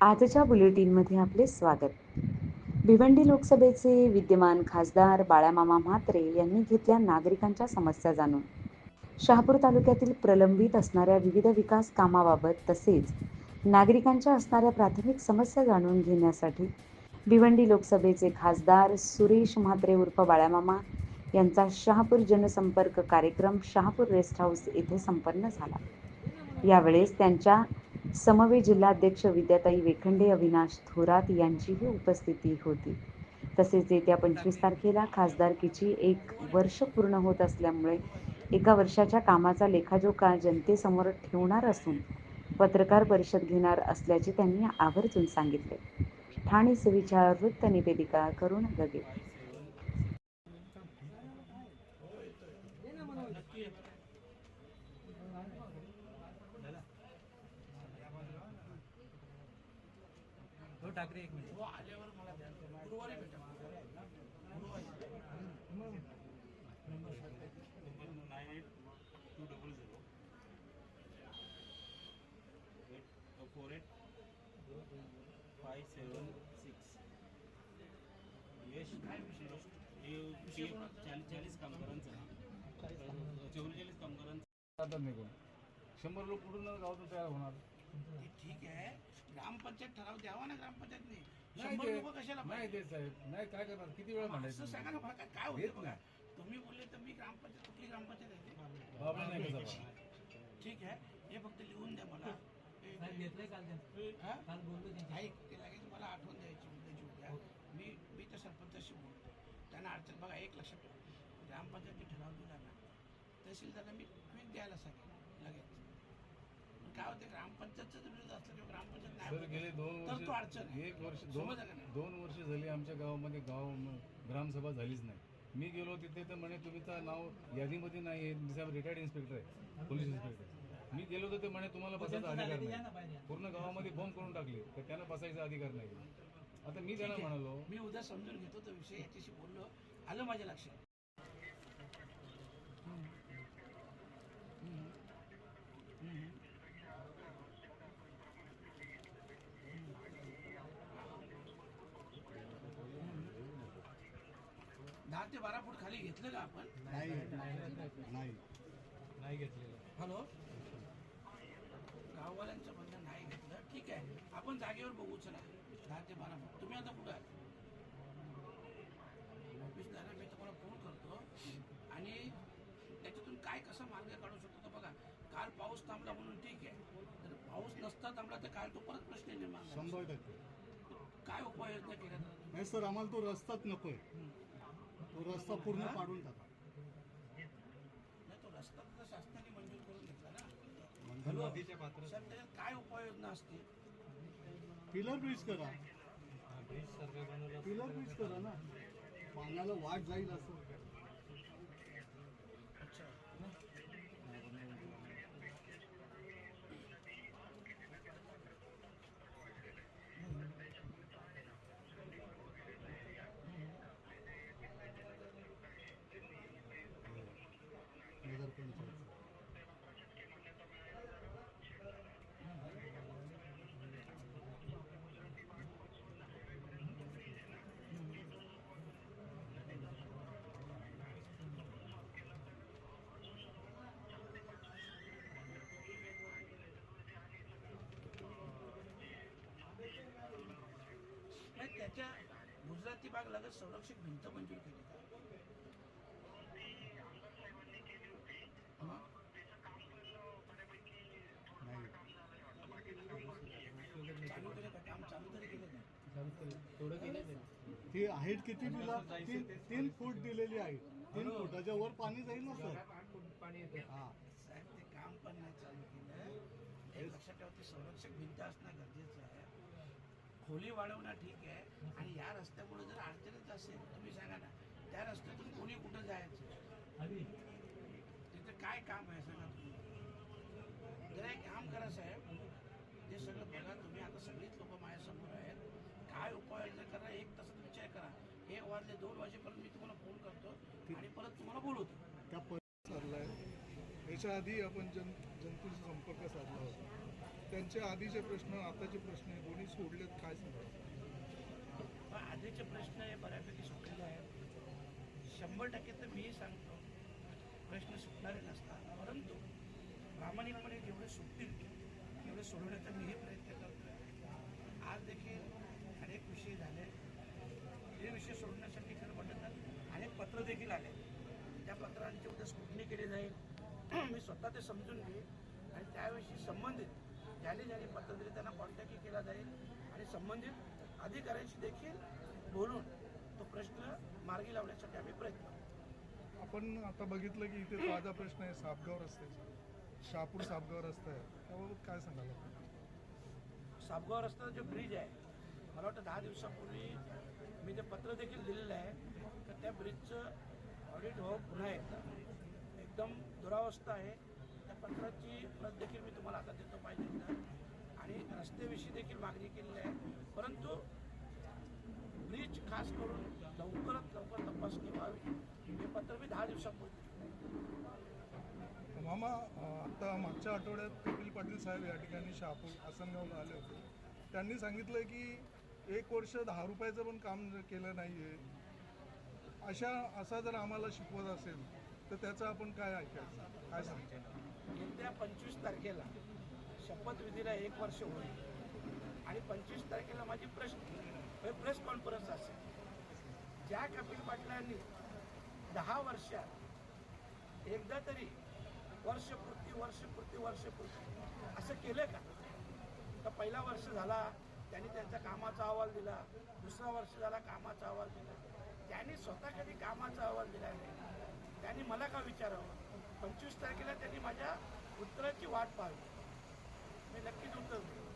आजच्या बुलेटिनमध्ये आपले स्वागत. भिवंडी लोकसभेचे विद्यमान खासदार बाळामामा म्हात्रे यांनी घेतल्या नागरिकांच्या समस्या जाणून. शहापूर तालुक्यातील प्रलंबित असणाऱ्या विविध विकास कामाबाबत तसेच नागरिकांच्या असणाऱ्या प्राथमिक समस्या जाणून घेण्यासाठी भिवंडी लोकसभेचे खासदार सुरेश म्हात्रे उर्फ बाळामामा यांचा शहापूर जनसंपर्क कार्यक्रम शहापूर रेस्ट हाऊस येथे संपन्न झाला. यावेळेस त्यांच्या समवे जिल्हाध्यक्ष विद्याताई वेखंडे अविनाश थोरात यांचीही उपस्थिती होती. तसेच येत्या पंचवीस तारखेला खासदारकीची एक वर्ष पूर्ण होत असल्यामुळे एका वर्षाच्या कामाचा लेखाजोखा जनतेसमोर ठेवणार असून पत्रकार परिषद घेणार असल्याचे त्यांनी आवर्जून सांगितले. ठाणे सुविचार वृत्त निवेदिका करुण गगे हो ठाकरे एक minute. Nine eight two double zero eight four eight five seven six यश हे चाळीस चाळीस कामगारांचं ना चौवेचाळीस कामगारांचं शंभर लोक कुठून गावातून तयार होणार? ते ठीक आहे. ग्रामपंचायत ठराव द्यावा ना ग्रामपंचायतने? नाही शंभर लोक कशाला नाही पाहिजे? ते साहेब. नाही काय करणार? किती वेळ असं म्हणायचं सांगा ना मला काय- काय देत होतं बघा. तुम्ही बोलले तर मी ग्रामपंचायत कुठली ग्रामपंचायत आहे ते? बाबा नाही का सभा? ठीक आहे. हे फक्त लिहून द्या मला. हे- साहेब घेतलंय काल त्यांचं. हा? काल बोललो त्यांच्या ऐक ते लगेच मला आठवण द्यायची उद्याची उद्या मी मी त्या सरपंचाशी बोलतो. त्यांना अडचण बघा एक लक्षात ठेवा. ग्रामपंचायतने ठराव दिला ना तहसीलदारला मी क्विक द्यायला सांगेन लगेच. काय होते ग्रामपंचायतचं विरोध असलं किंवा ग्रामपंचायत सर नाही गेले दोन तर तो अडचण वर्ष आहे. एक वर्ष दोन समजलं का नाही? दोन वर्ष झाली आमच्या गावामध्ये गाव ग्रामसभा झालीच नाही मी गेलो तिथे तर म्हणे तुमचं नाव यादीमध्ये नाही आहे साहेब रिटायर्ड इन्स्पेक्टर आहे पोलीस इन्स्पेक्टर मी गेलो तर ते म्हणे तुम्हाला बसायचा अधिकार नाही. पूर्ण गावामध्ये बॉम्ब करून टाकले तर त्यांना बसायचा अधिकार नाही आता मी त्यांना. म्हणालो मी उद्या समजून घेतो तो विषय याच्याशी बोललो आलं माझ्या लक्षात दहा ते बारा फूट खाली घेतलं का आपण. नाही नाही नाही घेतलेलं. हॅलो? गाववाल्यांचं म्हणणं नाही घेतलं. ठीक आहे. आपण जागेवर बघू चला. दहा ते बारा फूट. तुम्ही आता कुठं आहे ऑफिसला मी तुम्हाला फोन करतो. आणि त्याच्यातून काय कसा मार्ग काढू शकतो तर बघा. काल पाऊस थांबला म्हणून ठीक आहे. जर पाऊस नसता थांबला तर काल तो परत प्रश्न निर्माण. शंभर टक्के. काय उपाययोजना केल्या? नाही सर आम्हाला तो रस्ताच नकोय. तो रस्ता पूर्ण पाडून टाका. नाही तो रस्ता तर शासनाने मंजूर करून घेतला ना. हॅलो? नदीच्या साहेब, त्याच्यात काय उपाययोजना असते? पिलर ब्रिज करा. पिलर ब्रिज करा ना. पाण्याला वाट जाईल असं अच्छा नगरपंचायत नाही त्याच्या भाग लगत संरक्षक भिंत मंजूर केली. का मग? चालू केलं का काम चालू तरी केलं का थोडं केलं त्यांनी. ती हाईट किती दिला तीन तीन फूट दिलेली आहे. तीन फुटाच्या वर पाणी जाईल ना सर? हा. साहेब ते काम पण नाही चालू केलं. एक लक्षात ठेवा ते संरक्षक भिंत असणं गरजेचं आहे. खोली वाढवणं ठीक आहे. आणि या रस्त्यामुळे जर अडचणीच असेल तुम्ही सांगा ना त्या रस्त्यातून कोणी कुठं जायचं? अभि, तिथे काय काम आहे सांगा तुम्ही? जरा एक काम करा साहेब. ते सगळं बघा तुम्ही. आता सगळीच लोक माझ्यासमोर आहेत. काय उपाययोजना करा एक तासात विचार करा. एक वाजले दोन वाजेपर्यंत मी तुम्हाला फोन करतो आणि परत तुम्हाला बोलवतो. त्या चाललाय. याच्या आधी आपण जन जनतेशी संपर्क साधला होता. त्यांचे आधीचे प्रश्न आताचे प्रश्न दोन्ही सोडलेत काय सांगा पण आधीचे प्रश्न हे बऱ्यापैकी सुटलेले आहेत. शंभर टक्के तर मीही सांगतो प्रश्न सुटणारे नसतात. परंतु प्रामाणिकपणे जेवढे सुटतील तेवढे सोडवण्याचा मीही प्रयत्न करतो आज देखील अनेक विषय झाले. हे विषय सोडवण्यासाठी खरं म्हटलं अनेक पत्र देखील आले. त्या पत्रांची उद्या स्कुटणी केली जाईल. मी स्वतः ते समजून घेईन. आणि त्याविषयी संबंधित ज्याने ज्याने दिले त्यांना कॉन्टॅक्टही केला जाईल आणि संबंधित अधिकाऱ्यांशी देखील बोलून तो प्रश्न मार्गी लावण्यासाठी आम्ही प्रयत्न. आपण आता बघितलं की इथे ताजा प्रश्न आहे सापगाव रस्त्याचा शहापूर सापगाव रस्ता आहे. त्याबाबत काय सांगाल सापगाव रस्त्याचा जो ब्रिज आहे मला वाटतं दहा दिवसापूर्वी मी ते पत्र देखील दिलेलं आहे. तर त्या ब्रिजचं ऑडिट हो पुन्हा एकदा. एकदम दुरावस्था आहे. पत्राची प्रत देखील मी तुम्हाला आता देतो पाहिजे आणि रस्त्याविषयी देखील मागणी केलेली आहे. परंतु ब्रिज खास करून लवकरात लवकर तपासणी व्हावी हे पत्र मी दहा दिवसापूर्वी मामा आता मागच्या आठवड्यात कपिल पाटील साहेब या ठिकाणी शहापूर आसनगावला आले होते. त्यांनी सांगितलं की एक वर्ष दहा रुपयाचं पण काम केलं नाही आहे अशा असा जर आम्हाला शिकवत असेल तर त्याचं आपण काय ऐकायचं? काय सांगतो येत्या पंचवीस तारखेला शपथविधीला एक वर्ष होईल. आणि पंचवीस तारखेला माझी प्रेस प्रेस कॉन्फरन्स असेल. ज्या कपिल पाटलांनी दहा वर्षात एकदा तरी वर्षपूर्ती वर्षपूर्ती वर्षपूर्ती असं केलं का? तर पहिला वर्ष झाला त्यांनी त्यांच्या कामाचा अहवाल दिला. दुसरा वर्ष झाला कामाचा अहवाल दिला. त्यांनी स्वतः कधी कामाचा अहवाल दिला नाही. त्यांनी मला का विचारावं? पंचवीस तारखेला त्यांनी माझ्या उत्तराची वाट पाहावी. मी नक्कीच उत्तर देईन.